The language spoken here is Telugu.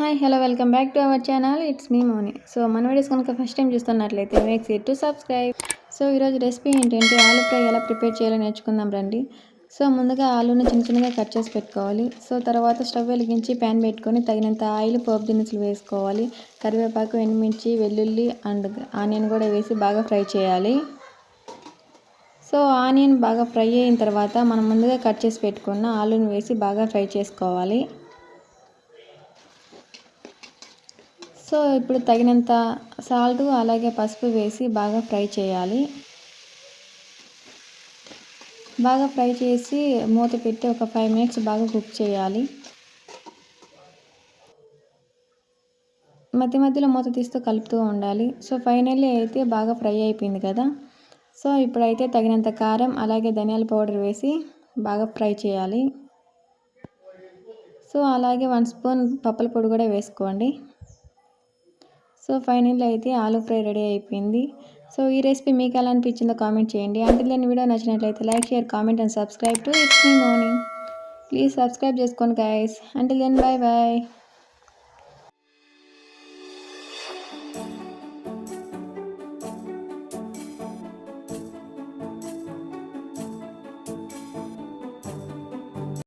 Hi hello welcome back to our channel it's me Moni so మన వీడియోస్ కనుక ఫస్ట్ టైం చూస్తున్నట్లయితే makes it to subscribe so ఈరోజు రెసిపీ ఏంటంటే ఆలు ఫ్రై ఎలా ప్రిపేర్ చేయాలో నేర్చుకుందాం రండి. సో ముందుగా ఆలుని చిన్న చిన్నగా కట్ చేసి పెట్టుకోవాలి. సో తర్వాత స్టవ్ వెలిగించి ప్యాన్ పెట్టుకొని తగినంత ఆయిల్ పోపు దినుసులు వేసుకోవాలి. కరివేపాకు ఎండుమిర్చి వెల్లుల్లి అండ్ ఆనియన్ కూడా వేసి బాగా ఫ్రై చేయాలి. సో ఆనియన్ బాగా ఫ్రై అయిన తర్వాత మనం ముందుగా కట్ చేసి పెట్టుకున్న ఆలుని వేసి బాగా ఫ్రై చేసుకోవాలి. సో ఇప్పుడు తగినంత సాల్ట్ అలాగే పసుపు వేసి బాగా ఫ్రై చేయాలి. బాగా ఫ్రై చేసి మూత పెట్టి ఒక ఫైవ్ మినిట్స్ బాగా కుక్ చేయాలి. మధ్య మధ్యలో మూత తీస్తూ కలుపుతూ ఉండాలి. సో ఫైనల్లీ అయితే బాగా ఫ్రై అయిపోయింది కదా. సో ఇప్పుడైతే తగినంత కారం అలాగే ధనియాల పౌడర్ వేసి బాగా ఫ్రై చేయాలి. సో అలాగే వన్ స్పూన్ పప్పుల పొడి కూడా వేసుకోండి. సో ఫైనల్ అయితే ఆలూ ఫ్రై రెడీ అయిపోయింది. సో ఈ రెసిపీ మీకు ఎలా అనిపించిందో కామెంట్ చేయండి. అంటే నేను వీడియో నచ్చినట్లయితే like share comment and subscribe to it's me morning. Please subscribe చేసుకోండి గాయస్ అంటే దెన్ బాయ్ బాయ్